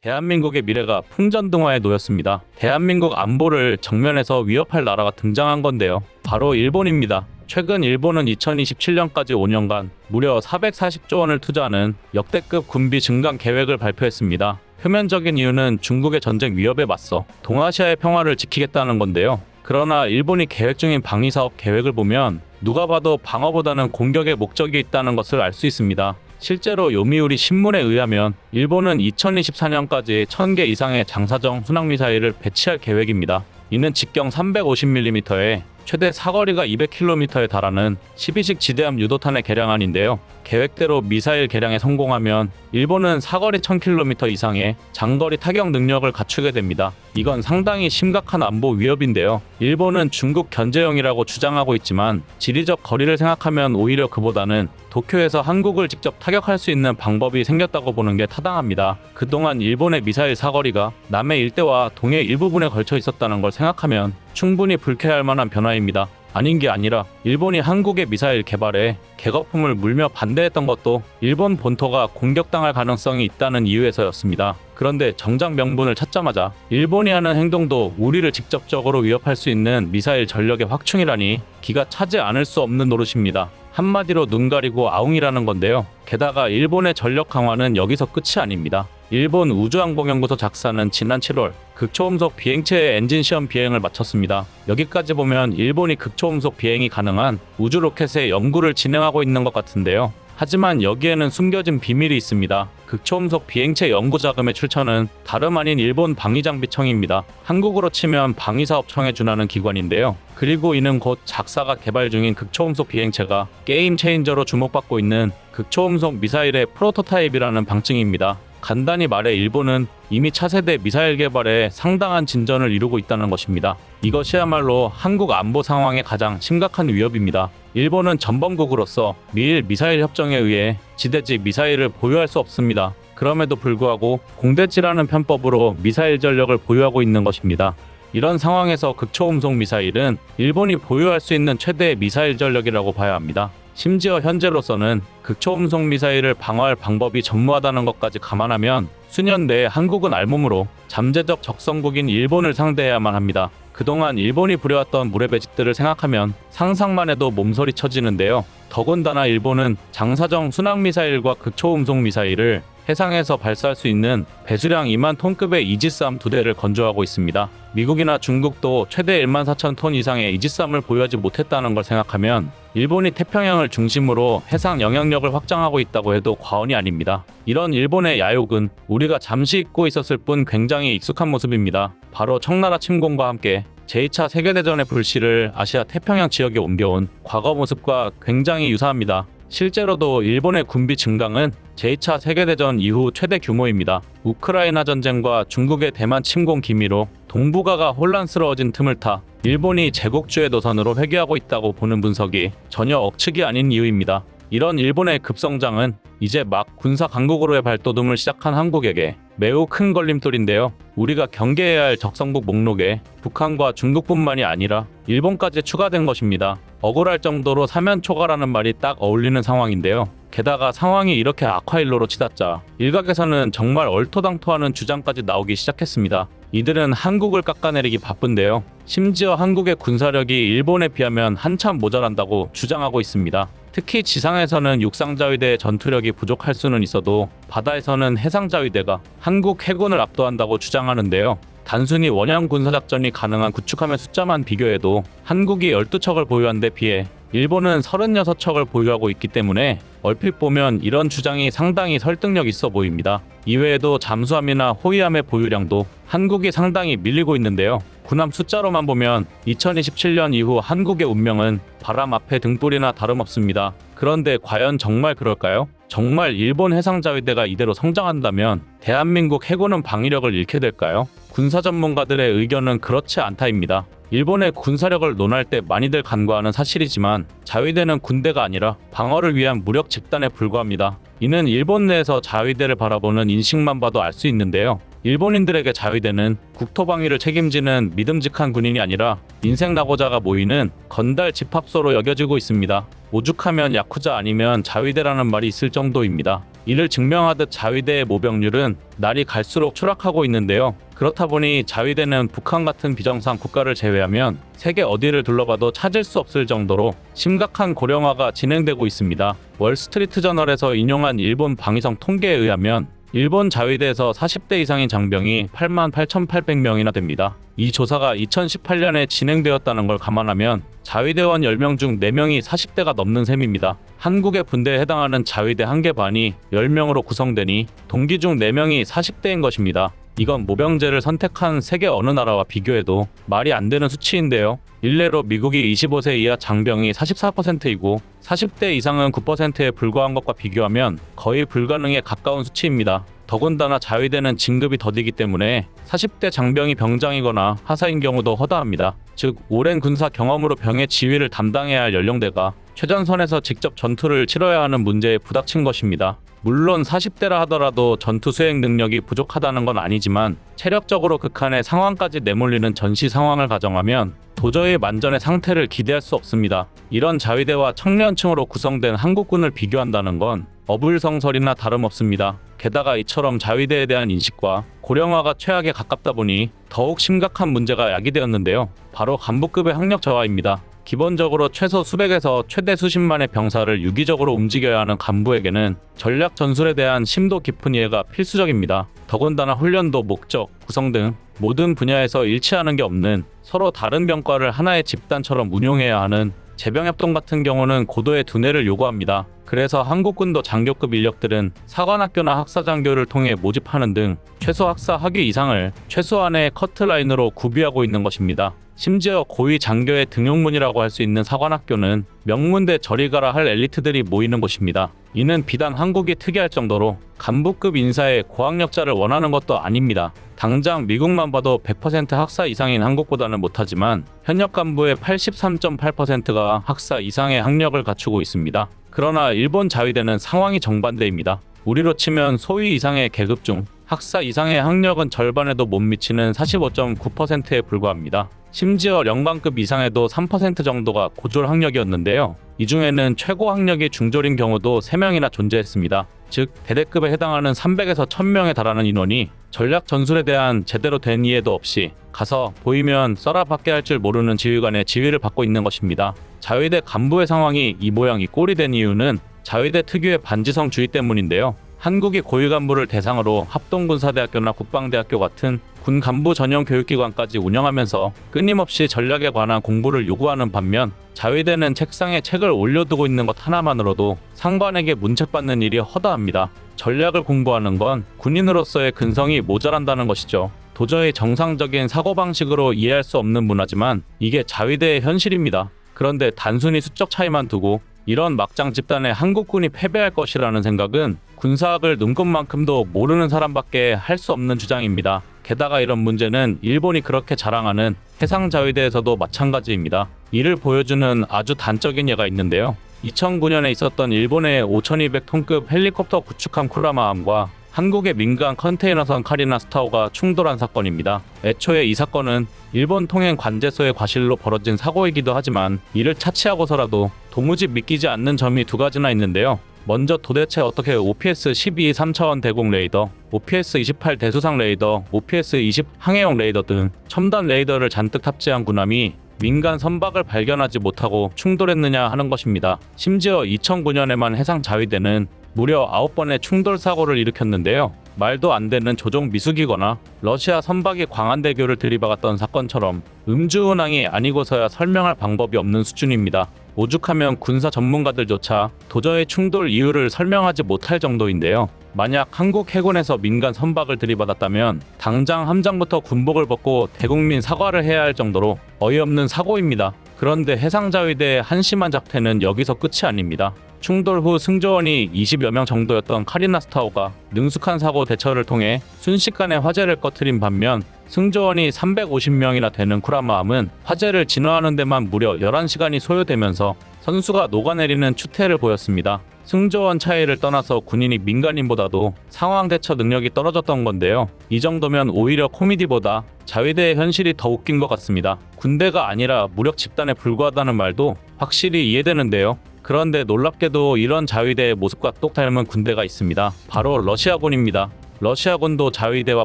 대한민국의 미래가 풍전등화에 놓였습니다. 대한민국 안보를 정면에서 위협할 나라가 등장한 건데요. 바로 일본입니다. 최근 일본은 2027년까지 5년간 무려 440조 원을 투자하는 역대급 군비 증강 계획을 발표했습니다. 표면적인 이유는 중국의 전쟁 위협에 맞서 동아시아의 평화를 지키겠다는 건데요. 그러나 일본이 계획 중인 방위 사업 계획을 보면 누가 봐도 방어보다는 공격의 목적이 있다는 것을 알 수 있습니다. 실제로 요미우리 신문에 의하면 일본은 2024년까지 1000개 이상의 장사정 순항미사일을 배치할 계획입니다. 이는 직경 350mm에 최대 사거리가 200km에 달하는 12식 지대함 유도탄의 개량안인데요. 계획대로 미사일 개량에 성공하면 일본은 사거리 1000km 이상의 장거리 타격 능력을 갖추게 됩니다. 이건 상당히 심각한 안보 위협인데요. 일본은 중국 견제용이라고 주장하고 있지만 지리적 거리를 생각하면 오히려 그보다는 도쿄에서 한국을 직접 타격할 수 있는 방법이 생겼다고 보는 게 타당합니다. 그동안 일본의 미사일 사거리가 남해 일대와 동해 일부분에 걸쳐 있었다는 걸 생각하면 충분히 불쾌할 만한 변화입니다. 아닌 게 아니라 일본이 한국의 미사일 개발에 개거품을 물며 반대했던 것도 일본 본토가 공격당할 가능성이 있다는 이유에서였습니다. 그런데 정작 명분을 찾자마자 일본이 하는 행동도 우리를 직접적으로 위협할 수 있는 미사일 전력의 확충이라니 기가 차지 않을 수 없는 노릇입니다. 한마디로 눈 가리고 아웅이라는 건데요. 게다가 일본의 전력 강화는 여기서 끝이 아닙니다. 일본 우주항공연구소 작사는 지난 7월 극초음속 비행체의 엔진 시험 비행을 마쳤습니다. 여기까지 보면 일본이 극초음속 비행이 가능한 우주 로켓의 연구를 진행하고 있는 것 같은데요. 하지만 여기에는 숨겨진 비밀이 있습니다. 극초음속 비행체 연구 자금의 출처는 다름 아닌 일본 방위장비청입니다. 한국으로 치면 방위사업청에 준하는 기관인데요. 그리고 이는 곧 작사가 개발 중인 극초음속 비행체가 게임 체인저로 주목받고 있는 극초음속 미사일의 프로토타입이라는 방증입니다. 간단히 말해 일본은 이미 차세대 미사일 개발에 상당한 진전을 이루고 있다는 것입니다. 이것이야말로 한국 안보 상황의 가장 심각한 위협입니다. 일본은 전범국으로서 미일 미사일 협정에 의해 지대지 미사일을 보유할 수 없습니다. 그럼에도 불구하고 공대지라는 편법으로 미사일 전력을 보유하고 있는 것입니다. 이런 상황에서 극초음속 미사일은 일본이 보유할 수 있는 최대의 미사일 전력이라고 봐야 합니다. 심지어 현재로서는 극초음속 미사일을 방어할 방법이 전무하다는 것까지 감안하면 수년 내에 한국은 알몸으로 잠재적 적성국인 일본을 상대해야만 합니다. 그동안 일본이 부려왔던 무례배짓들을 생각하면 상상만 해도 몸서리 쳐지는데요. 더군다나 일본은 장사정 순항미사일과 극초음속 미사일을 해상에서 발사할 수 있는 배수량 2만 톤급의 이지스함 두 대를 건조하고 있습니다. 미국이나 중국도 최대 1만 4천 톤 이상의 이지스함을 보유하지 못했다는 걸 생각하면 일본이 태평양을 중심으로 해상 영향력을 확장하고 있다고 해도 과언이 아닙니다. 이런 일본의 야욕은 우리가 잠시 잊고 있었을 뿐 굉장히 익숙한 모습입니다. 바로 청나라 침공과 함께 제2차 세계대전의 불씨를 아시아 태평양 지역에 옮겨온 과거 모습과 굉장히 유사합니다. 실제로도 일본의 군비 증강은 제2차 세계대전 이후 최대 규모입니다. 우크라이나 전쟁과 중국의 대만 침공 기미로 동북아가 혼란스러워진 틈을 타 일본이 제국주의 노선으로 회귀하고 있다고 보는 분석이 전혀 억측이 아닌 이유입니다. 이런 일본의 급성장은 이제 막 군사 강국으로의 발돋움을 시작한 한국에게 매우 큰 걸림돌인데요. 우리가 경계해야 할 적성국 목록에 북한과 중국뿐만이 아니라 일본까지 추가된 것입니다. 억울할 정도로 사면 초과라는 말이 딱 어울리는 상황인데요. 게다가 상황이 이렇게 악화일로로 치닫자 일각에서는 정말 얼토당토하는 주장까지 나오기 시작했습니다. 이들은 한국을 깎아내리기 바쁜데요. 심지어 한국의 군사력이 일본에 비하면 한참 모자란다고 주장하고 있습니다. 특히 지상에서는 육상자위대의 전투력이 부족할 수는 있어도 바다에서는 해상자위대가 한국 해군을 압도한다고 주장하는데요. 단순히 원양 군사작전이 가능한 구축함의 숫자만 비교해도 한국이 12척을 보유한 데 비해 일본은 36척을 보유하고 있기 때문에 얼핏 보면 이런 주장이 상당히 설득력 있어 보입니다. 이외에도 잠수함이나 호위함의 보유량도 한국이 상당히 밀리고 있는데요. 군함 숫자로만 보면 2027년 이후 한국의 운명은 바람 앞에 등불이나 다름없습니다. 그런데 과연 정말 그럴까요? 정말 일본 해상자위대가 이대로 성장한다면 대한민국 해군은 방위력을 잃게 될까요? 군사 전문가들의 의견은 그렇지 않다입니다. 일본의 군사력을 논할 때 많이들 간과하는 사실이지만 자위대는 군대가 아니라 방어를 위한 무력 집단에 불과합니다. 이는 일본 내에서 자위대를 바라보는 인식만 봐도 알 수 있는데요. 일본인들에게 자위대는 국토방위를 책임지는 믿음직한 군인이 아니라 인생 낙오자가 모이는 건달 집합소로 여겨지고 있습니다. 오죽하면 야쿠자 아니면 자위대라는 말이 있을 정도입니다. 이를 증명하듯 자위대의 모병률은 날이 갈수록 추락하고 있는데요. 그렇다 보니 자위대는 북한 같은 비정상 국가를 제외하면 세계 어디를 둘러봐도 찾을 수 없을 정도로 심각한 고령화가 진행되고 있습니다. 월스트리트 저널에서 인용한 일본 방위성 통계에 의하면 일본 자위대에서 40대 이상인 장병이 8만 8,800명이나 됩니다. 이 조사가 2018년에 진행되었다는 걸 감안하면 자위대원 10명 중 4명이 40대가 넘는 셈입니다. 한국의 분대에 해당하는 자위대 한 개 반이 10명으로 구성되니 동기 중 4명이 40대인 것입니다. 이건 모병제를 선택한 세계 어느 나라와 비교해도 말이 안 되는 수치인데요. 일례로 미국이 25세 이하 장병이 44%이고 40대 이상은 9%에 불과한 것과 비교하면 거의 불가능에 가까운 수치입니다. 더군다나 자위대는 진급이 더디기 때문에 40대 장병이 병장이거나 하사인 경우도 허다합니다. 즉 오랜 군사 경험으로 병의 지휘를 담당해야 할 연령대가 최전선에서 직접 전투를 치러야 하는 문제에 부닥친 것입니다. 물론 40대라 하더라도 전투 수행 능력이 부족하다는 건 아니지만 체력적으로 극한의 상황까지 내몰리는 전시 상황을 가정하면 도저히 만전의 상태를 기대할 수 없습니다. 이런 자위대와 청년층으로 구성된 한국군을 비교한다는 건 어불성설이나 다름없습니다. 게다가 이처럼 자위대에 대한 인식과 고령화가 최악에 가깝다 보니 더욱 심각한 문제가 야기되었는데요. 바로 간부급의 학력 저하입니다. 기본적으로 최소 수백에서 최대 수십만의 병사를 유기적으로 움직여야 하는 간부에게는 전략 전술에 대한 심도 깊은 이해가 필수적입니다. 더군다나 훈련도 목적, 구성 등 모든 분야에서 일치하는 게 없는 서로 다른 병과를 하나의 집단처럼 운용해야 하는 재병협동 같은 경우는 고도의 두뇌를 요구합니다. 그래서 한국군도 장교급 인력들은 사관학교나 학사장교를 통해 모집하는 등 최소 학사 학위 이상을 최소한의 커트라인으로 구비하고 있는 것입니다. 심지어 고위 장교의 등용문이라고 할 수 있는 사관학교는 명문대 저리 가라 할 엘리트들이 모이는 곳입니다. 이는 비단 한국이 특이할 정도로 간부급 인사의 고학력자를 원하는 것도 아닙니다. 당장 미국만 봐도 100% 학사 이상인 한국보다는 못하지만 현역 간부의 83.8%가 학사 이상의 학력을 갖추고 있습니다. 그러나 일본 자위대는 상황이 정반대입니다. 우리로 치면 소위 이상의 계급 중 학사 이상의 학력은 절반에도 못 미치는 45.9%에 불과합니다. 심지어 영광급 이상에도 3% 정도가 고졸 학력이었는데요. 이 중에는 최고 학력이 중졸인 경우도 3명이나 존재했습니다. 즉 대대급에 해당하는 300에서 1000명에 달하는 인원이 전략 전술에 대한 제대로 된 이해도 없이 가서 보이면 써라 받게 할 줄 모르는 지휘관의 지휘를 받고 있는 것입니다. 자위대 간부의 상황이 이 모양 이 꼴이 된 이유는 자위대 특유의 반지성주의 때문인데요. 한국이 고위 간부를 대상으로 합동군사대학교나 국방대학교 같은 군 간부 전용 교육기관까지 운영하면서 끊임없이 전략에 관한 공부를 요구하는 반면 자위대는 책상에 책을 올려두고 있는 것 하나만으로도 상관에게 문책받는 일이 허다합니다. 전략을 공부하는 건 군인으로서의 근성이 모자란다는 것이죠. 도저히 정상적인 사고방식으로 이해할 수 없는 문화지만 이게 자위대의 현실입니다. 그런데 단순히 수적 차이만 두고 이런 막장 집단에 한국군이 패배할 것이라는 생각은 군사학을 눈꽃만큼도 모르는 사람밖에 할 수 없는 주장입니다. 게다가 이런 문제는 일본이 그렇게 자랑하는 해상자위대에서도 마찬가지입니다. 이를 보여주는 아주 단적인 예가 있는데요. 2009년에 있었던 일본의 5200톤급 헬리콥터 구축함 쿠라마함과 한국의 민간 컨테이너선 카리나 스타오가 충돌한 사건입니다. 애초에 이 사건은 일본 통행 관제소의 과실로 벌어진 사고이기도 하지만 이를 차치하고서라도 도무지 믿기지 않는 점이 두 가지나 있는데요. 먼저 도대체 어떻게 OPS-12 3차원 대공 레이더, OPS-28 대수상 레이더, OPS-20 항해용 레이더 등 첨단 레이더를 잔뜩 탑재한 군함이 민간 선박을 발견하지 못하고 충돌했느냐 하는 것입니다. 심지어 2009년에만 해상 자위대는 무려 9번의 충돌 사고를 일으켰는데요. 말도 안 되는 조종 미숙이거나 러시아 선박이 광안대교를 들이박았던 사건처럼 음주운항이 아니고서야 설명할 방법이 없는 수준입니다. 오죽하면 군사 전문가들조차 도저히 충돌 이유를 설명하지 못할 정도인데요. 만약 한국 해군에서 민간 선박을 들이받았다면 당장 함장부터 군복을 벗고 대국민 사과를 해야 할 정도로 어이없는 사고입니다. 그런데 해상자위대의 한심한 작태는 여기서 끝이 아닙니다. 충돌 후 승조원이 20여 명 정도였던 카리나 스타오가 능숙한 사고 대처를 통해 순식간에 화재를 꺼트린 반면 승조원이 350명이나 되는 쿠라마함은 화재를 진화하는 데만 무려 11시간이 소요되면서 선수가 녹아내리는 추태를 보였습니다. 승조원 차이를 떠나서 군인이 민간인보다도 상황 대처 능력이 떨어졌던 건데요. 이 정도면 오히려 코미디보다 자위대의 현실이 더 웃긴 것 같습니다. 군대가 아니라 무력 집단에 불과하다는 말도 확실히 이해되는데요. 그런데 놀랍게도 이런 자위대의 모습과 똑 닮은 군대가 있습니다. 바로 러시아군입니다. 러시아군도 자위대와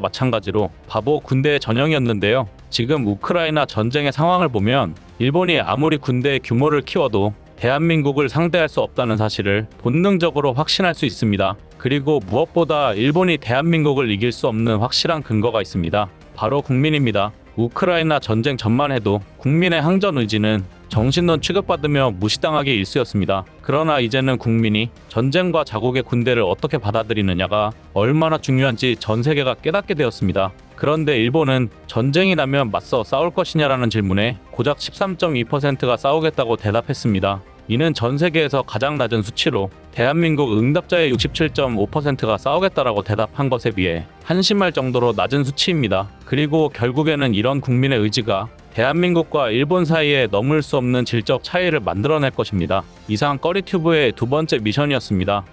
마찬가지로 바보 군대의 전형이었는데요. 지금 우크라이나 전쟁의 상황을 보면 일본이 아무리 군대의 규모를 키워도 대한민국을 상대할 수 없다는 사실을 본능적으로 확신할 수 있습니다. 그리고 무엇보다 일본이 대한민국을 이길 수 없는 확실한 근거가 있습니다. 바로 국민입니다. 우크라이나 전쟁 전만 해도 국민의 항전 의지는 정신론 취급받으며 무시당하기 일쑤였습니다. 그러나 이제는 국민이 전쟁과 자국의 군대를 어떻게 받아들이느냐가 얼마나 중요한지 전 세계가 깨닫게 되었습니다. 그런데 일본은 전쟁이 나면 맞서 싸울 것이냐라는 질문에 고작 13.2%가 싸우겠다고 대답했습니다. 이는 전 세계에서 가장 낮은 수치로 대한민국 응답자의 67.5%가 싸우겠다라고 대답한 것에 비해 한심할 정도로 낮은 수치입니다. 그리고 결국에는 이런 국민의 의지가 대한민국과 일본 사이에 넘을 수 없는 질적 차이를 만들어낼 것입니다. 이상 꺼리튜브의 두 번째 미션이었습니다.